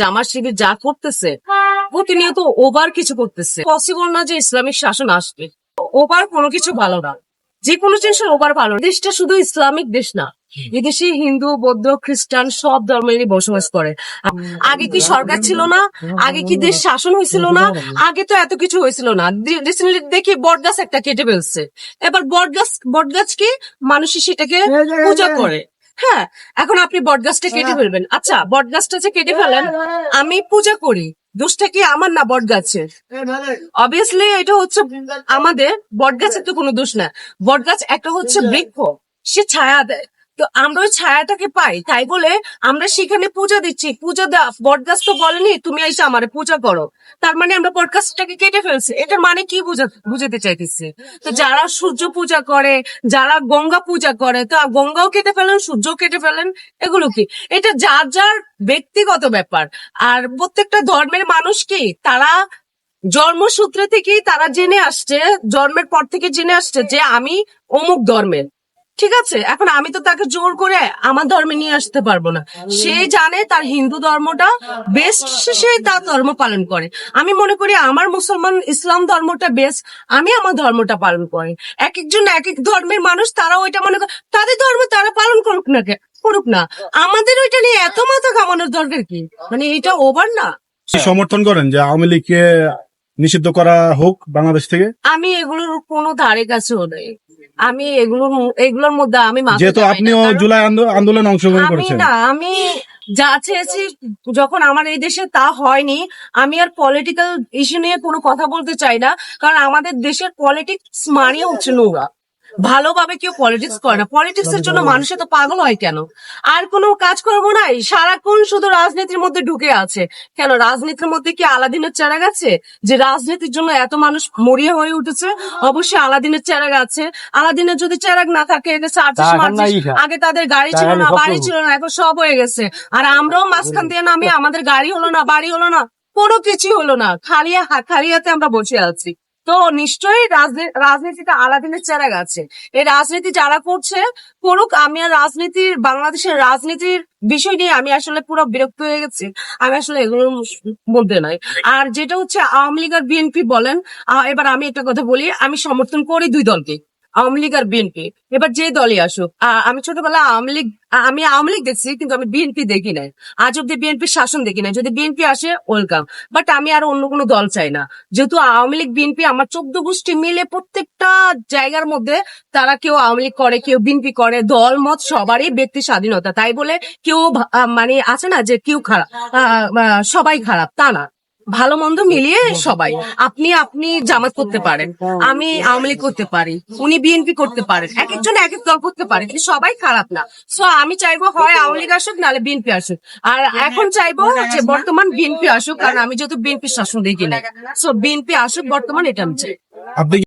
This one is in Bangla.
জামাত শিবির যা করতেছে প্রতিনিয়ত ওভার কিছু করতেছে। পসিবল না যে ইসলামিক শাসন আসবে। ওভার কোনো কিছু ভালো না। যে কোনো জিনিসের ওভার ভালো না। দেশটা শুধু ইসলামিক দেশ না। এদেশে হিন্দু বৌদ্ধ খ্রিস্টান সব ধর্মেরই বসবাস করে। আগে কি সরকার ছিল না? আগে কি দেশ শাসন হয়েছিল না? আগে তো এত কিছু হয়েছিল না। রিসেন্টলি দেখি বটগাছ একটা কেটে ফেলছে। এবার বটগাছ বটগাছ কি মানুষই সেটাকে পূজা করে। হ্যাঁ এখন আপনি বটগাছটা কেটে ফেলবেন। আচ্ছা বটগাছটা যে কেটে ফেলেন আমি পূজা করি। দোষটা কি আমার না বটগাছের? অবভিয়াসলি এটা হচ্ছে আমাদের বটগাছের তো কোনো দোষ না। বটগাছ একটা হচ্ছে বৃক্ষ। সে ছায়া দেয়। তো আমরা ছায়াটাকে পাই। তাই বলে আমরা সেখানে পূজা দিচ্ছি। পূজা দেওয়া বটগাছ তো বলেনি, তুমি এসে আমার পূজা করো। তার মানে আমরা বটগাছটাকে কেটে ফেলছি। এটার মানে কি বুঝা, বুঝাতে চাইতেছি? তো যারা সূর্য পূজা করে, যারা গঙ্গা পূজা করে, তো গঙ্গাও কেটে ফেলেন সূর্য কেটে ফেলেন, এগুলো কি? এটা যার যার ব্যক্তিগত ব্যাপার। আর প্রত্যেকটা ধর্মের মানুষ কি? তারা জন্মসূত্রে থেকেই তারা জেনে আসছে, জন্মের পর থেকে জেনে আসছে যে আমি অমুক ধর্মের। ঠিক আছে এখন আমি তো তাকে জোর করে আমার ধর্মে নিয়ে আসতে পারব না। সে জানে তার হিন্দু ধর্মটা বেস্ট সে তার ধর্ম পালন করে। আমি মনে করি আমার মুসলমান ইসলাম ধর্মটা বেস্ট আমি আমার ধর্মটা পালন করি। এক একজন এক এক ধর্মের মানুষ তারা ওইটা মনে করে তাদের ধর্ম তারা পালন করুক না করুক না। আমাদের ওইটা নিয়ে এত মাথা কামানোর দরকার কি? মানে এটা ওভার না? সমর্থন করেন যে আওয়ামী লীগকে নিষিদ্ধ করা হোক বাংলাদেশ থেকে। আমি এগুলোর কোনো ধারে কাছেও নেই। আমি এগুলোর এগুলোর মধ্যে আমি যেহেতু আপনিও জুলাই আন্দোলন অংশগ্রহণ আমি করেছেন। না আমি যা চেয়েছি যখন আমার এই দেশে তা হয়নি আমি আর পলিটিক্যাল ইস্যু নিয়ে কোনো কথা বলতে চাই না কারণ আমাদের দেশের পলিটিক্স মানিয়ে হচ্ছে নোংরা। ভালোভাবে কেউ পলিটিক্স করে না। পলিটিক্স এর জন্য মানুষ তো পাগল হয় কেন? আর কোনো কাজ করব নাই? সারাক্ষণ শুধু রাজনীতির মধ্যে ঢুকে আছে। কেন রাজনীতির মধ্যে কি আলাদিনের চেরাগ গেছে যে রাজনীতির জন্য এত মানুষ মরিয়া হয়ে উঠেছে অবশ্যই আলাদিনের চেরাগ আছে। আলাদিনের যদি চেরাগ না থাকে আগে তাদের গাড়ি ছিল না বাড়ি ছিল না এখন সব হয়ে গেছে। আর আমরাও মাঝখান দিয়ে নামি আমাদের গাড়ি হলো না বাড়ি হলো না কোনো কিছু হলো না। খালি হা- খালি আমরা বসে আছি। তো নিশ্চয়ই রাজনীতিটা আলাদিনের চেরা গেছে এই রাজনীতি যারা করছে, করুক, আমি আর রাজনীতির, বাংলাদেশের রাজনীতির বিষয় নিয়ে আমি আসলে পুরো বিরক্ত হয়ে গেছি। আমি আসলে এগুলোর মধ্যে নাই। আর যেটা হচ্ছে আওয়ামী লীগ আর বিএনপি বলেন এবার আমি একটা কথা বলি, আমি সমর্থন করি দুই দলকে আওয়ামী লীগ আর বিএনপি। এবার যে দলই আসুক আমি ছোটবেলা আওয়ামী লীগ আমি আওয়ামী লীগ দেখছি, কিন্তু আমি বিএনপি দেখি নাই। আজ অব্দি বিএনপির শাসন দেখি নাই। যদি বিএনপি আসে, ওয়েলকাম। বাট আমি আর অন্য কোনো দল চাই না। যেহেতু আওয়ামী লীগ, বিএনপি আমার চোদ্দ গোষ্ঠী মিলে প্রত্যেকটা জায়গার মধ্যে তারা কেউ আওয়ামী লীগ করে, কেউ বিএনপি করে দল মত সবারই ব্যক্তি স্বাধীনতা। তাই বলে কেউ মানে আছে না যে কেউ খারাপ সবাই খারাপ, তা না। ভালো মন্দ মিলিয়ে সবাই। আপনি আপনি জামাত করতে পারেন। আমি আওয়ামী লীগ করতে পারি। উনি বিএনপি করতে পারেন। এক একজন এক এক দল করতে পারে। কিন্তু সবাই খারাপ না। সো আমি চাইব হয় আওয়ামী লীগ আসুক নাহলে বিএনপি আসুক। আর এখন চাইব যে বর্তমান বিএনপি আসুক কারণ আমি যেহেতু বিএনপি শাসন দেখি না। সো বিএনপি আসুক বর্তমান এটা আমি চাই।